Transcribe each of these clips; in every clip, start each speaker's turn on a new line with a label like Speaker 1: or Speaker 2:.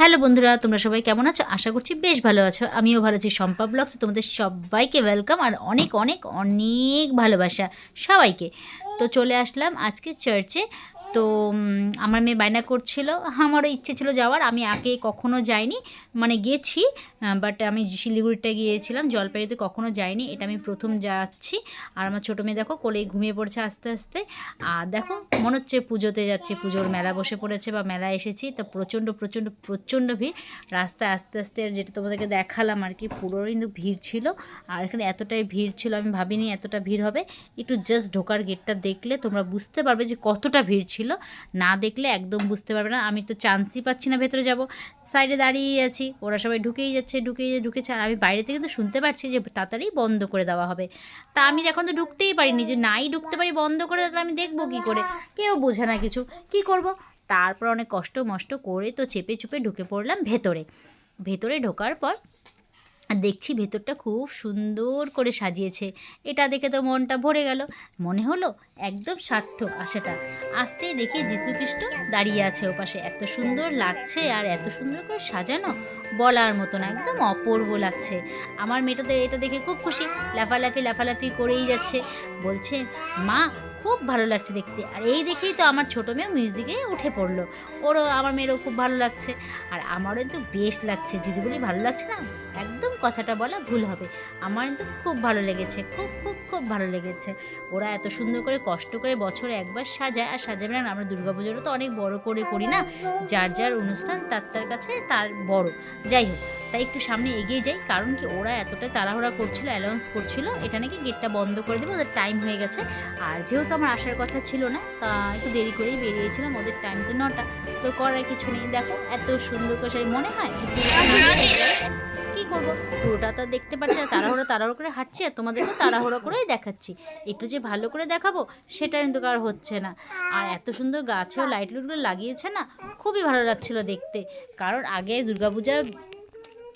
Speaker 1: Hello বন্ধুরা, তোমরা সবাই কেমন আছো? আশা করছি বেশ ভালো আছো। আমিও ভালো আছি। শম্পা ব্লগস তোমাদের সবাইকে ওয়েলকাম আর অনেক অনেক অনেক ভালোবাসা সবাইকে। তো চলে আসলাম আজকে চার্চে তো আমার মেয়ে বায়না করছিল। আমারও ইচ্ছে ছিল যাওয়ার। আমি আগে কখনো যাইনি। মানে গেছি বাট আমি শিলিগুড়িটা গিয়েছিলাম, জলপাইগুড়িতে কখনো যাইনি। এটা আমি প্রথম যাচ্ছি। আর আমার ছোটো মেয়ে দেখো, কোলেই ঘুমিয়ে পড়ছে আস্তে আস্তে। আর দেখো, মনে হচ্ছে পুজোতে যাচ্ছে। পুজোর মেলা বসে পড়েছে বা মেলা এসেছি। তো প্রচণ্ড প্রচণ্ড প্রচণ্ড ভিড়। রাস্তায় আস্তে আস্তে যেটা তোমাদেরকে দেখালাম আর কি, পুরো কিন্তু ভিড় ছিল। আর এখানে এতটাই ভিড় ছিল, আমি ভাবিনি এতটা ভিড় হবে। একটু জাস্ট ঢোকার গেটটা দেখলে তোমরা বুঝতে পারবে যে কতটা ভিড় ছিল। না দেখলে একদম বুঝতে পারবে না। আমি তো চান্সই পাচ্ছি না ভেতরে যাব। সাইডে দাঁড়িয়ে আছি। ওরা সবাই ঢুকেই যাচ্ছে, ঢুকেই ঢুকেছে। আর আমি বাইরে থেকে তো শুনতে পারছি যে তাড়াতাড়ি বন্ধ করে দেওয়া হবে। তা আমি এখন তো ঢুকতেই পারিনি। যে নাই ঢুকতে পারি, বন্ধ করে তাহলে আমি দেখব কী করে। কেউ বোঝে না কিছু। কি করব? তারপর অনেক কষ্ট মষ্ট করে তো চেপে চুপে ঢুকে পড়লাম ভেতরে। ভেতরে ঢোকার পর দেখছি ভেতরটা খুব সুন্দর করে সাজিয়েছে। এটা দেখে তো মনটা ভরে গেল। মনে হলো একদম সার্থক আশাটা। আসতেই দেখি যীশু খ্রিস্ট দাঁড়িয়ে আছে ওপাশে। এত সুন্দর লাগছে আর এত সুন্দর করে সাজানো বলার মতো না একদম অপূর্ব লাগছে। আমার মেয়েটা তো এটা দেখে খুব খুশি। লাফালাফি লাফালাফি করেই যাচ্ছে। বলছে, মা, খুব ভালো লাগছে দেখতে। আর এই দেখেই তো আমার ছোটো মেয়ে মিউজিকে উঠে পড়ল। ওরও, আমার মেয়েরও খুব ভালো লাগছে। আর আমারও কিন্তু বেশ লাগছে। যদি বলি ভালো লাগছে না, একদম কথাটা বলা ভুল হবে। আমার কিন্তু খুব ভালো লেগেছে, খুব খুব খুব ভালো লেগেছে। ওরা এত সুন্দর করে কষ্ট করে বছরে একবার সাজায়। আর সাজাবে না আমরা দুর্গাপুজোরও তো অনেক বড় করে করি না। যার যার অনুষ্ঠান, তার তার কাছে তার বড়। যাই হোক, তাই একটু সামনে এগিয়ে যাই। কারণ কি, ওরা এতটাই তাড়াহুড়া করছিল অ্যালাউন্স করছিল, এটা নাকি গেটটা বন্ধ করে দেবে, ওদের টাইম হয়ে গেছে। আর যেহেতু আমার আসার কথা ছিল না, তা একটু দেরি করেই বেরিয়েছিলাম, ওদের টাইম তো নটা। তো করার কিছু নেই। দেখো, এত সুন্দর করে সেই মনে হয়। কি করব? পুরোটা তো দেখতে পাচ্ছি না তাড়াহুড়ো তাড়াহুড়ো করে হাঁটছি আর তোমাদেরকে তাড়াহুড়ো করেই দেখাচ্ছি। একটু যে ভালো করে দেখাবো, সেটা কিন্তু কার হচ্ছে না। আর এত সুন্দর গাছেও লাইট লুটগুলো লাগিয়েছে না, খুবই ভালো লাগছিল দেখতে। কারণ আগে দুর্গাপূজা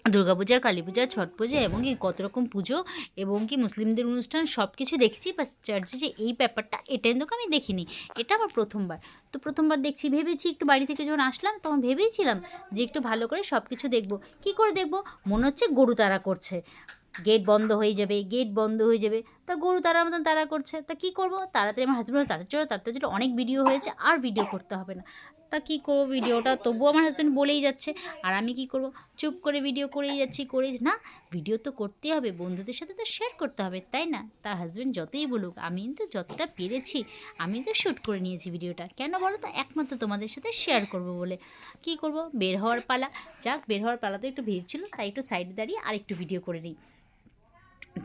Speaker 1: দুর্গাপূজা কালী পূজা, ছট পূজা এবং কি কত রকম পুজো এবং কি মুসলিমদের অনুষ্ঠান সব কিছু দেখেছি। বা চার্চে যে এই ব্যাপারটা এটা কিন্তু আমি দেখিনি। এটা আমার প্রথমবার। তো প্রথমবার দেখছি, ভেবেছি একটু বাড়ি থেকে যখন আসলাম তখন ভেবেছিলাম যে একটু ভালো করে সব কিছু দেখব। কি করে দেখব? মনে হচ্ছে গরু তারা করছে। গেট বন্ধ হয়ে যাবে, গেট বন্ধ হয়ে যাবে। তা গরু তারার মতন তারা করছে। তা কী করব? তাড়াতাড়ি আমার হাজব্যান্ড তাদের জন্য তাদের জন্য অনেক ভিডিও হয়েছে, আর ভিডিও করতে হবে না। তা কী করব ভিডিওটা? তবুও আমার হাজব্যান্ড বলেই যাচ্ছে। আর আমি কি করব? চুপ করে ভিডিও করেই যাচ্ছি করে না ভিডিও তো করতেই হবে। বন্ধুদের সাথে তো শেয়ার করতে হবে, তাই না? তার হাজব্যান্ড যতই বলুক, আমি কিন্তু যতটা পেরেছি, আমি তো শ্যুট করে নিয়েছি ভিডিওটা কেন বলো তো? একমাত্র তোমাদের সাথে শেয়ার করব বলে। কি করব? বের হওয়ার পালা। যাক, বের হওয়ার পালা তো একটু ভিড় ছিল, তাই একটু সাইডে দাঁড়িয়ে আর একটু ভিডিও করে নিই।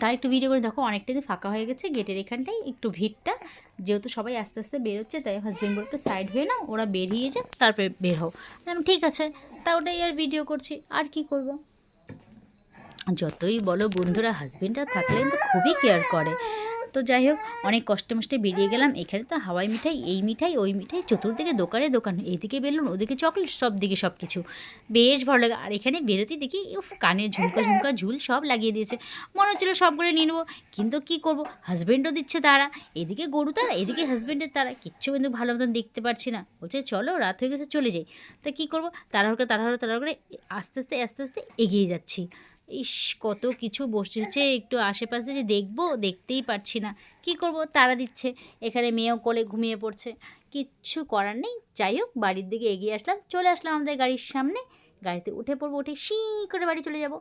Speaker 1: তার একটু ভিডিও করে দেখো অনেকটাই ফাঁকা হয়ে গেছে গেটের এখানটাই একটু ভিড়টা। যেহেতু সবাই আস্তে আস্তে বেরোচ্ছে, তাই হাজব্যান্ড বলে একটু সাইড হয়ে না ওরা বেরিয়ে যাক, তারপরে বের হও। আমি ঠিক আছে, তা ওটাই আর ভিডিও করছি, আর কি করব? যতই বলো বন্ধুরা হাজব্যান্ডরা থাকলে কিন্তু খুবই কেয়ার করে। তো যাই হোক, অনেক কষ্টে মষ্টে বেরিয়ে গেলাম। এখানে তো হাওয়াই মিঠাই, এই মিঠাই, ওই মিঠাই, চতুর্দিকে দোকানে দোকান, এইদিকে বেলুন, ওদিকে চকলেট সব দিকে সব কিছু বেশ ভালো লাগে। আর এখানে বেরোতে দেখি কানের ঝুমকা ঝুমকা ঝুল সব লাগিয়ে দিয়েছে। মনে হচ্ছিল সবগুলো নিয়ে নেব, কিন্তু কি করব? হাজব্যান্ডও দিচ্ছে তারা। এদিকে গরু তারা, এদিকে হাজব্যান্ডের তারা। কিচ্ছু কিন্তু ভালো মতন দেখতে পারছি না। বলছে, চলো, রাত হয়ে গেছে, চলে যাই। তা কী করব? তাড়াহুড়ো করে, তাড়াহুড়ো তাড়াহুড়ো করে, আস্তে আস্তে আস্তে আস্তে এগিয়ে যাচ্ছি। ইস, কত কিছু বসেছে, একটু আশেপাশে যে দেখব, দেখতেই পারছি না। কি করব? তারা দিচ্ছে। এখানে মেয়েও কোলে ঘুমিয়ে পড়ছে। কিচ্ছু করার নেই। যাই হোক, বাড়ির দিকে এগিয়ে আসলাম। চলে আসলাম আমাদের গাড়ির সামনে। গাড়িতে উঠে পড়ব, উঠে শি করে বাড়ি চলে যাব।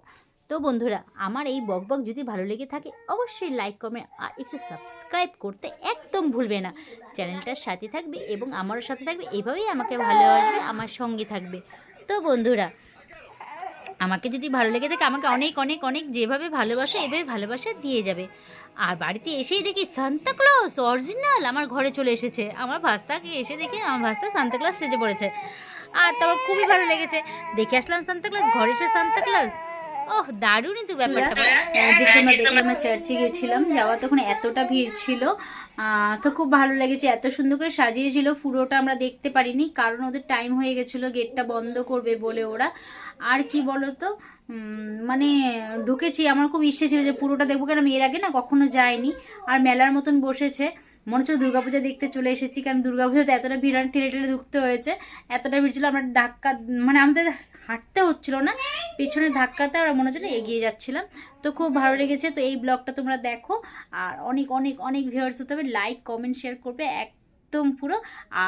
Speaker 1: তো বন্ধুরা, আমার এই বক বক যদি ভালো লেগে থাকে, অবশ্যই লাইক, কমেন্ট আর একটু সাবস্ক্রাইব করতে একদম ভুলবে না। চ্যানেলটার সাথে থাকবে এবং আমারও সাথে থাকবে। এইভাবেই আমাকে ভালোবাসবে, আমার সঙ্গে থাকবে। তো বন্ধুরা আমাকে যদি ভালো লেগে থাকে, আমাকে অনেক অনেক অনেক যেভাবে ভালোবাসো, এভাবে ভালোবাসা দিয়ে যাবে। আর বাড়িতে এসেই দেখি সান্তাক্লজ অরিজিনাল আমার ঘরে চলে এসেছে। আমার ভাস্তাকে এসে দেখি আমার ভাস্তা সান্তাক্লজ সেজে পড়েছে। আর তারপর খুবই ভালো লেগেছে। দেখে আসলাম সান্তাক্লজ ঘরে এসে সান্তাক্লজ ওহ দারুণই তো ব্যাপারটা। যেখানে দেখে আমরা চার্চে গেছিলাম যাওয়া তখন এতটা ভিড় ছিল তো খুব ভালো লেগেছে এত সুন্দর করে সাজিয়েছিল পুরোটা আমরা দেখতে পারিনি কারণ ওদের টাইম হয়ে গেছিল গেটটা বন্ধ করবে বলে ওরা। আর কি বলতো উম, মানে ঢুকেছি আমার খুব ইচ্ছে ছিল যে পুরোটা দেখব কেন এর আগে না কখনো যায়নি আর মেলার মতন বসেছে মনে হচ্ছে দুর্গাপূজা দেখতে চলে এসেছি, কারণ দুর্গাপূজাতে এতটা ভিড় আর ঠেলে ঠেলে ঢুকতে হয়েছে, এতটা ভিড় ছিল আমরা ধাক্কা মানে আমাদের হাঁটতে হচ্ছিল না পেছনে ধাক্কাতে আমরা মনে হচ্ছিল এগিয়ে যাচ্ছিলাম। তো খুব ভালো লেগেছে, তো এই ব্লগটা তোমরা দেখো, আর অনেক অনেক অনেক ভিউয়ার্স হতে হবে লাইক কমেন্ট শেয়ার করবে একদম পুরো,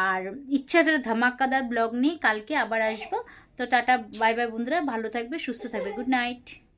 Speaker 1: আর ইচ্ছা আছে ধামাক্কাদার ব্লগ নিয়ে কালকে আবার আসব। তো টাটা বাই বাই বন্ধুরা, ভালো থাকবে, সুস্থ থাকবে গুড নাইট